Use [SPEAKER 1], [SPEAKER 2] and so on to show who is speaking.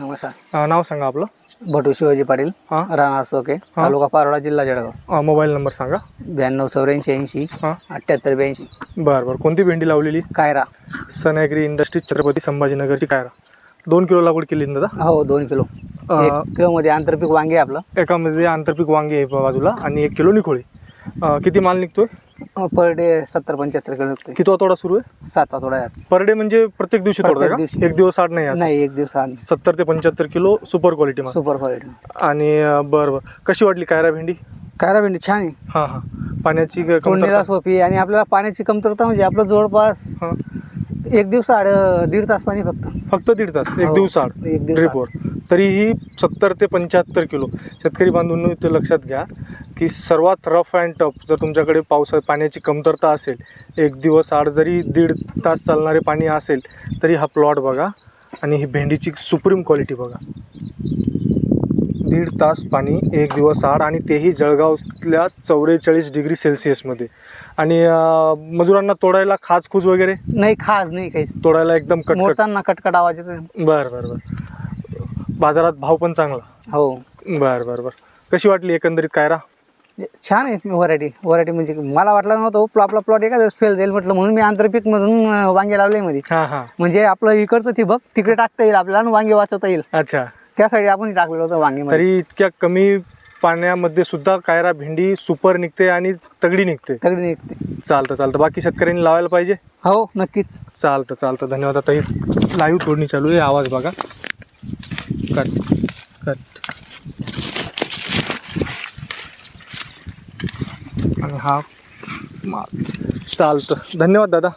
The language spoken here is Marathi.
[SPEAKER 1] नमस्कार.
[SPEAKER 2] अ, नाव सांगा आपलं.
[SPEAKER 1] भटू शिवाजी पाटील
[SPEAKER 2] हां.
[SPEAKER 1] राहणार सोके तालुका पारोडा जिल्हा जळगाव.
[SPEAKER 2] अ, मोबाईल नंबर सांगा.
[SPEAKER 1] ब्याण्णव चौऱ्याऐंशी ऐंशी
[SPEAKER 2] हां.
[SPEAKER 1] अठ्ठ्याहत्तर ब्याऐंशी.
[SPEAKER 2] बरं बरं. कोणती भेंडी लावलेली?
[SPEAKER 1] कायरा.
[SPEAKER 2] सनॅग्री इंडस्ट्रीज छत्रपती संभाजीनगरची कायरा. दोन किलो लागवड केली ना दादा?
[SPEAKER 1] हो दोन किलो.
[SPEAKER 2] अं,
[SPEAKER 1] एक किलोमध्ये आंतरपीक वांगे आपलं.
[SPEAKER 2] एकामध्ये आंतरपीक वांगी आहे बाजूला आणि एक किलो निखोळी अ, किती माल निघतोय?
[SPEAKER 1] पर डे सत्तर पंच्याहत्तर किलो
[SPEAKER 2] किती तोडा सुरू आहे?
[SPEAKER 1] सात थोडा आज.
[SPEAKER 2] पर डे म्हणजे प्रत्येक दिवशी तोडताय
[SPEAKER 1] प्रत्येक
[SPEAKER 2] का?
[SPEAKER 1] दिवशी.
[SPEAKER 2] एक दिवस आठ नाही असं
[SPEAKER 1] नाही एक दिवस आड
[SPEAKER 2] सत्तर ते पंच्याहत्तर किलो सुपर क्वालिटी माल
[SPEAKER 1] सुपर क्वालिटी
[SPEAKER 2] आणि अ, बरं बरं. कशी वाटली कायरा भेंडी?
[SPEAKER 1] कायरा भेंडी छान आहे.
[SPEAKER 2] हां हां. पाण्याची कमतरता?
[SPEAKER 1] सोपी आणि आपल्याला पाण्याची कमतरता म्हणजे आपलं जवळपास
[SPEAKER 2] हां.
[SPEAKER 1] एक दिवस आड दीड तास पाणी फक्त.
[SPEAKER 2] फक्त दीड तास एक
[SPEAKER 1] हो,
[SPEAKER 2] दिवस आड.
[SPEAKER 1] एक दिवस
[SPEAKER 2] ड्रिपवर तरीही सत्तर ते पंच्याहत्तर किलो. शेतकरी बांधवांनी ते लक्षात घ्या. की सर्वात रफ अँड टफ जर तुमच्याकडे पावसा पाण्याची कमतरता असेल एक दिवस आड जरी दीड तास चालणारे पाणी असेल तरी हा प्लॉट बघा आणि ही भेंडीची सुप्रीम क्वालिटी बघा. दीड तास पाणी एक दिवस आड आणि तेही जळगावातल्या चौवेचाळीस डिग्री सेल्सिअसमध्ये आणि मजुरांना तोडायला खाजखूज वगैरे?
[SPEAKER 1] नाही खास नाही काहीच.
[SPEAKER 2] तोडायला एकदम
[SPEAKER 1] मोडताना कटकट आवाज येतो
[SPEAKER 2] बरं बरं बरं. बाजारात भाव पण चांगला.
[SPEAKER 1] हो.
[SPEAKER 2] बरं बरं बरं. कशी वाटली एकंदरीत कायरा?
[SPEAKER 1] छान आहे व्हरायटी व्हरायटी म्हणजे मला वाटलं नव्हतं प्लॉ आपला प्लॉट एका दिवस फेल जाईल म्हटलं. म्हणून मी आंतरपीक मधून वांगे लावले मध्ये.
[SPEAKER 2] हां हां.
[SPEAKER 1] म्हणजे आपलं इकडचं ती बघ तिकडे टाकता येईल आपल्याला आणि वांगे वाचवता येईल.
[SPEAKER 2] अच्छा.
[SPEAKER 1] त्यासाठी आपण टाकलेलं होतं वांगे
[SPEAKER 2] तरी इतक्या कमी पाण्यामध्ये सुद्धा कायरा भेंडी सुपर निघते आणि तगडी निघते.
[SPEAKER 1] तगडी निघते.
[SPEAKER 2] चालतं चालतं. बाकी शेतकऱ्यांनी लावायला पाहिजे?
[SPEAKER 1] हो नक्कीच.
[SPEAKER 2] चालतं चालतं. धन्यवाद. आता लाईव्ह तोडणी चालू आहे. आवाज बघा. कट कट आणि हा माल चालतं. धन्यवाद दादा.